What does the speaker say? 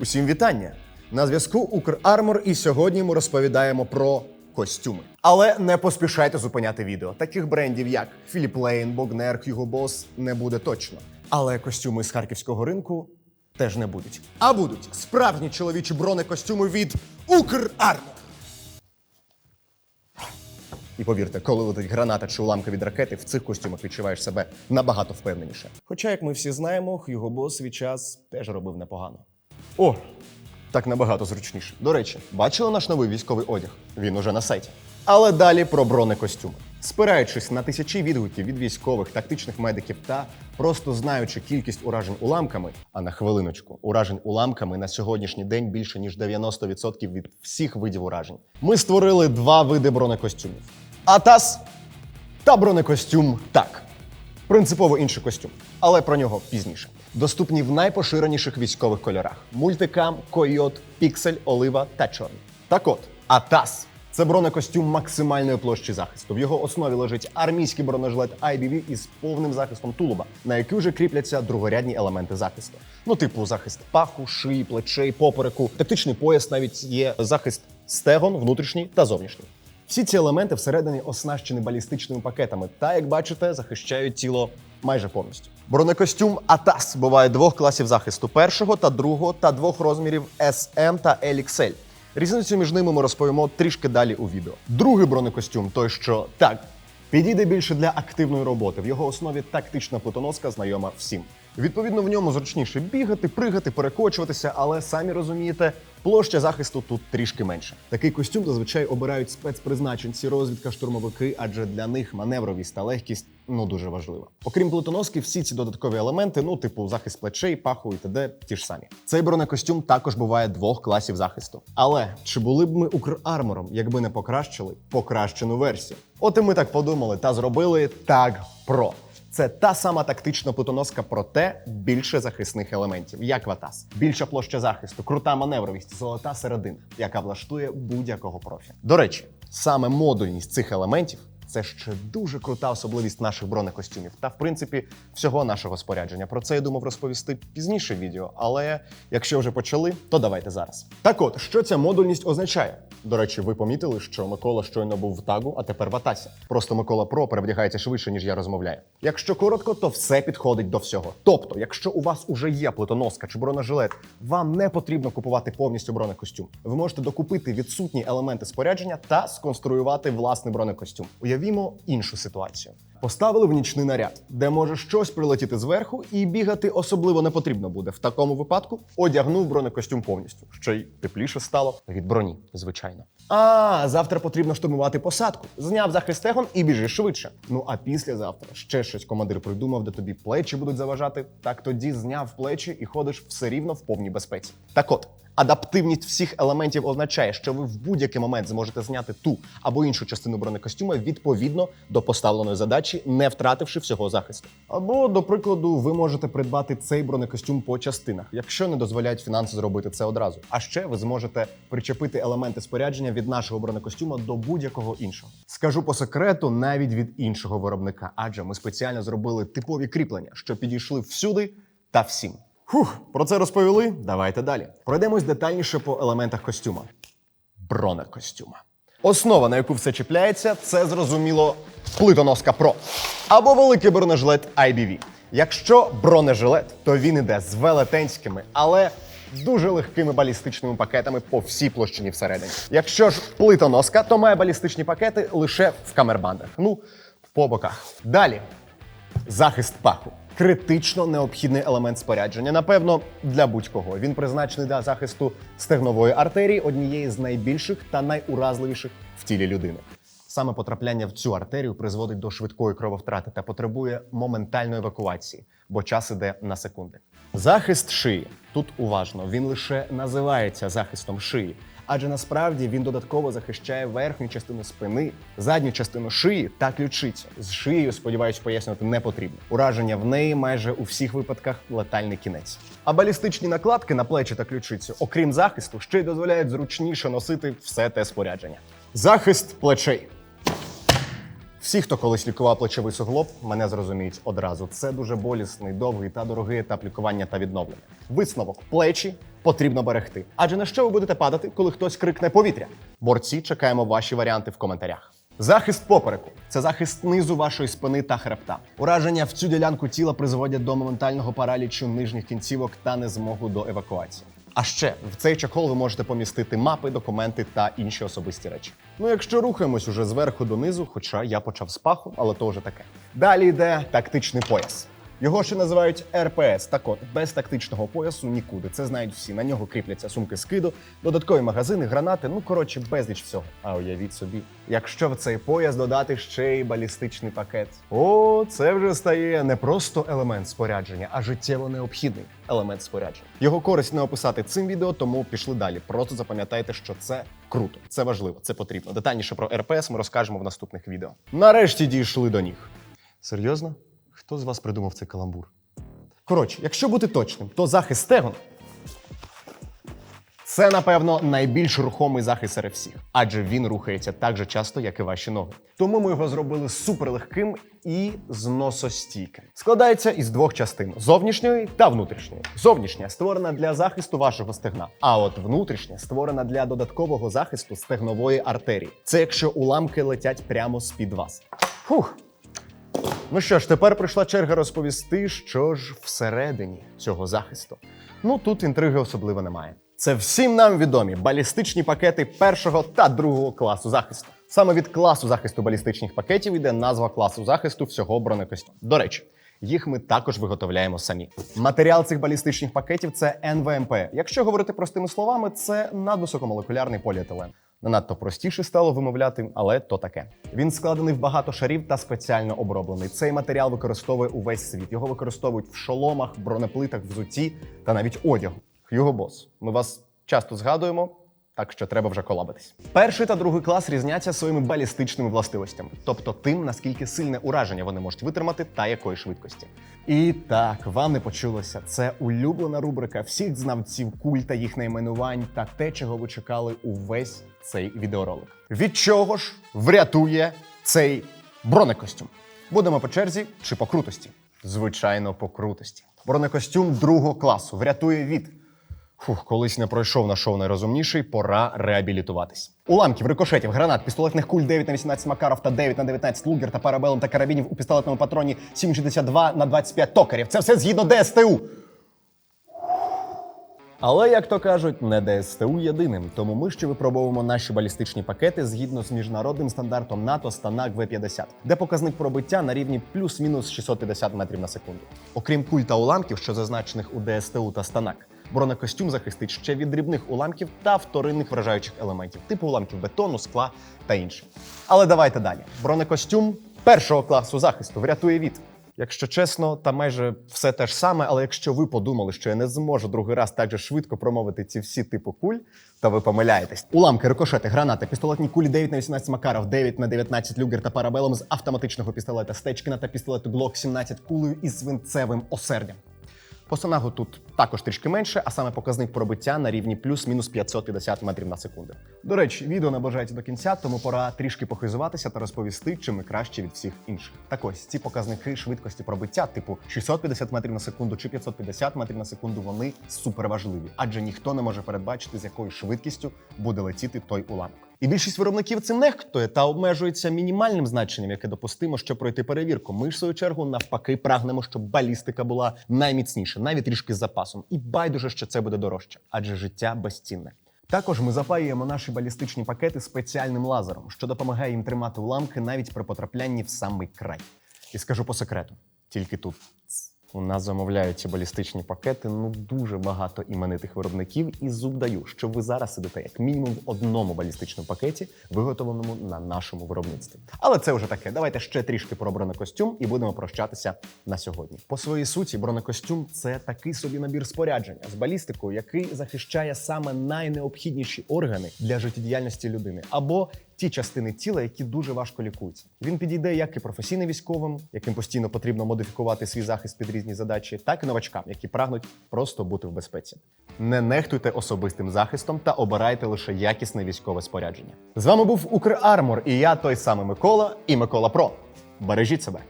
Усім вітання! На зв'язку Укрармор, і сьогодні ми розповідаємо про костюми. Але не поспішайте зупиняти відео. Таких брендів, як Філіп Лейн, Богнер, Hugo Boss не буде точно. Але костюми з харківського ринку теж не будуть. А будуть справжні чоловічі бронекостюми від Укрармор. І повірте, коли летить граната чи уламка від ракети, в цих костюмах відчуваєш себе набагато впевненіше. Хоча, як ми всі знаємо, Хьюго Бос свій час теж робив непогано. О, так набагато зручніше. До речі, бачили наш новий військовий одяг? Він уже на сайті. Але далі про бронекостюми. Спираючись на тисячі відгуків від військових, тактичних медиків та просто знаючи кількість уражень уламками, а на хвилиночку, уражень уламками на сьогоднішній день більше ніж 90% від всіх видів уражень. Ми створили два види бронекостюмів: АТАС та бронекостюм так. Принципово інший костюм, але про нього пізніше. Доступні в найпоширеніших військових кольорах: мультикам, койот, піксель, олива та чорний. Так от, АТАС це бронекостюм максимальної площі захисту. В його основі лежить армійський бронежилет IBV із повним захистом тулуба, на який вже кріпляться другорядні елементи захисту. Ну, типу, захист паху, шиї, плечей, попереку, тактичний пояс, навіть є захист стегон, внутрішній та зовнішній. Всі ці елементи всередині оснащені балістичними пакетами та, як бачите, захищають тіло майже повністю. Бронекостюм АТАС буває двох класів захисту: першого та другого, та двох розмірів SM та LXL. Різницю між ними ми розповімо трішки далі у відео. Другий бронекостюм той, що так, підійде більше для активної роботи. В його основі тактична плитоноска, знайома всім. Відповідно, в ньому зручніше бігати, пригати, перекочуватися, але самі розумієте, площа захисту тут трішки менше. Такий костюм зазвичай обирають спецпризначенці, розвідка, штурмовики, адже для них маневровість та легкість ну дуже важлива. Окрім плитоноски, всі ці додаткові елементи, ну типу захист плечей, паху і т.д. ті ж самі. Цей бронекостюм також буває двох класів захисту. Але чи були б ми Укрармором, якби не покращили покращену версію? От і ми так подумали та зробили Tag Pro. Це та сама тактична плитоноска, проте більше захисних елементів, як ватас. Більша площа захисту, крута маневровість, золота середина, яка влаштує будь-якого профі. До речі, саме модульність цих елементів це ще дуже крута особливість наших бронекостюмів та, в принципі, всього нашого спорядження. Про це я думав розповісти пізніше в відео, але якщо вже почали, то давайте зараз. Так от, що ця модульність означає? До речі, ви помітили, що Микола щойно був в тагу, а тепер в атасі. Просто Микола Про перевдягається швидше, ніж я розмовляю. Якщо коротко, то все підходить до всього. Тобто, якщо у вас уже є плитоноска чи бронежилет, вам не потрібно купувати повністю бронекостюм. Ви можете докупити відсутні елементи спорядження та сконструювати власний бронекостюм. Уявімо іншу ситуацію. Поставили в нічний наряд, де може щось прилетіти зверху, і бігати особливо не потрібно буде. В такому випадку одягнув бронекостюм повністю. Ще й тепліше стало від броні, звичайно. А завтра потрібно штурмувати посадку. Зняв захист стегон і біжиш швидше. Ну а післязавтра ще щось командир придумав, де тобі плечі будуть заважати. Так тоді зняв плечі і ходиш все рівно в повній безпеці. Так от. Адаптивність всіх елементів означає, що ви в будь-який момент зможете зняти ту або іншу частину бронекостюма відповідно до поставленої задачі, не втративши всього захисту. Або, до прикладу, ви можете придбати цей бронекостюм по частинах, якщо не дозволяють фінанси зробити це одразу. А ще ви зможете причепити елементи спорядження від нашого бронекостюма до будь-якого іншого. Скажу по секрету, навіть від іншого виробника, адже ми спеціально зробили типові кріплення, що підійшли всюди та всім. Фух, про це розповіли. Давайте далі. Пройдемось детальніше по елементах костюма. Бронекостюма. Основа, на яку все чіпляється, це зрозуміло плитоноска Pro або великий бронежилет IBV. Якщо бронежилет, то він іде з велетенськими, але дуже легкими балістичними пакетами по всій площині всередині. Якщо ж плитоноска, то має балістичні пакети лише в камербандах. Ну, по боках. Далі захист паху. Критично необхідний елемент спорядження. Напевно, для будь-кого. Він призначений для захисту стегнової артерії, однієї з найбільших та найуразливіших в тілі людини. Саме потрапляння в цю артерію призводить до швидкої крововтрати та потребує моментальної евакуації, бо час іде на секунди. Захист шиї тут уважно. Він лише називається захистом шиї, адже насправді він додатково захищає верхню частину спини, задню частину шиї та ключицю. З шиєю, сподіваюсь, пояснювати не потрібно. Ураження в неї майже у всіх випадках летальний кінець. А балістичні накладки на плечі та ключицю, окрім захисту, ще й дозволяють зручніше носити все те спорядження. Захист плечей. Всі, хто колись лікував плечовий суглоб, мене зрозуміють одразу. Це дуже болісний, довгий та дорогий етап лікування та відновлення. Висновок плечі потрібно берегти. Адже на що ви будете падати, коли хтось крикне повітря? Борці, чекаємо ваші варіанти в коментарях. Захист попереку це захист низу вашої спини та хребта. Ураження в цю ділянку тіла призводять до моментального паралічу нижніх кінцівок та незмогу до евакуації. А ще в цей чохол ви можете помістити мапи, документи та інші особисті речі. Ну, якщо рухаємось уже зверху донизу, хоча я почав з паху, але то вже таке. Далі йде тактичний пояс. Його ще називають РПС. Так от, без тактичного поясу нікуди. Це знають всі. На нього кріпляться сумки скиду, додаткові магазини, гранати. Ну коротше, безліч всього. А уявіть собі, якщо в цей пояс додати ще й балістичний пакет. О, це вже стає не просто елемент спорядження, а життєво необхідний елемент спорядження. Його користь не описати цим відео, тому пішли далі. Просто запам'ятайте, що це круто, це важливо, це потрібно. Детальніше про РПС ми розкажемо в наступних відео. Нарешті дійшли до ніг. Серйозно? Хто з вас придумав цей каламбур? Коротше, якщо бути точним, то захист стегон це, напевно, найбільш рухомий захист серед всіх, адже він рухається так же часто, як і ваші ноги. Тому ми його зробили суперлегким і зносостійким. Складається із двох частин: зовнішньої та внутрішньої. Зовнішня створена для захисту вашого стегна, а от внутрішня створена для додаткового захисту стегнової артерії. Це якщо уламки летять прямо з-під вас. Фух. Ну що ж, тепер прийшла черга розповісти, що ж всередині цього захисту. Ну тут інтриги особливо немає. Це всім нам відомі балістичні пакети першого та другого класу захисту. Саме від класу захисту балістичних пакетів йде назва класу захисту всього бронекостюму. До речі, їх ми також виготовляємо самі. Матеріал цих балістичних пакетів це НВМП. Якщо говорити простими словами, це надвисокомолекулярний поліетилен. Не надто простіше стало вимовляти, але то таке. Він складений в багато шарів та спеціально оброблений. Цей матеріал використовує увесь світ. Його використовують в шоломах, бронеплитах, взутті та навіть одягу. Hugo Boss. Ми вас часто згадуємо. Так що треба вже колабитись. Перший та другий клас різняться своїми балістичними властивостями, тобто тим, наскільки сильне ураження вони можуть витримати та якої швидкості. І так, вам не почулося. Це улюблена рубрика всіх знавців куль та їх найменувань та те, чого ви чекали увесь цей відеоролик. Від чого ж врятує цей бронекостюм? Будемо по черзі чи по крутості? Звичайно, по крутості. Бронекостюм другого класу врятує від. Фух, колись не пройшов на шоу найрозумніший, пора реабілітуватись. Уламків, рикошетів, гранат, пістолетних куль 9 на 18 Макаров та 9 на 19 Лугер та парабелом та карабінів у пістолетному патроні 7,62 на 25 токарів. Це все згідно ДСТУ. Але, як то кажуть, не ДСТУ єдиним. Тому ми ще випробовуємо наші балістичні пакети згідно з міжнародним стандартом НАТО Станак В-50, де показник пробиття на рівні плюс-мінус 650 метрів на секунду. Окрім куль та уламків, що зазначених у ДСТУ та Станак, бронекостюм захистить ще від дрібних уламків та вторинних вражаючих елементів, типу уламків бетону, скла та інше. Але давайте далі. Бронекостюм першого класу захисту врятує від. Якщо чесно, та майже все те ж саме, але якщо ви подумали, що я не зможу другий раз так же швидко промовити ці всі типи куль, то ви помиляєтесь. Уламки, рикошети, гранати, пістолетні кулі 9 на 18 Макаров, 9 на 19 Люгер та парабелом з автоматичного пістолета Стечкіна та пістолету Glock 17 кулею із свинцевим осердям. По сонагу тут також трішки менше, а саме показник пробиття на рівні плюс-мінус 550 метрів на секунду. До речі, відео наближається до кінця, тому пора трішки похизуватися та розповісти, чим ми краще від всіх інших. Так ось ці показники швидкості пробиття, типу 650 метрів на секунду чи 550 метрів на секунду, вони суперважливі, адже ніхто не може передбачити, з якою швидкістю буде летіти той уламок. І більшість виробників цим нехтує та обмежується мінімальним значенням, яке допустимо, щоб пройти перевірку. Ми ж в свою чергу навпаки прагнемо, щоб балістика була найміцніша, навіть трішки з запасом. І байдуже, що це буде дорожче, адже життя безцінне. Також ми запаюємо наші балістичні пакети спеціальним лазером, що допомагає їм тримати уламки навіть при потраплянні в самий край. І скажу по секрету, тільки тут. У нас замовляють ці балістичні пакети ну дуже багато іменитих виробників, і зуб даю, що ви зараз сидите як мінімум в одному балістичному пакеті, виготовленому на нашому виробництві. Але це вже таке. Давайте ще трішки про бронекостюм і будемо прощатися на сьогодні. По своїй суті, бронекостюм це такий собі набір спорядження з балістикою, який захищає саме найнеобхідніші органи для життєдіяльності людини або ті частини тіла, які дуже важко лікуються. Він підійде як і професійним військовим, яким постійно потрібно модифікувати свій захист під різні задачі, так і новачкам, які прагнуть просто бути в безпеці. Не нехтуйте особистим захистом та обирайте лише якісне військове спорядження. З вами був Укрармор, і я той самий Микола і Микола Про. Бережіть себе.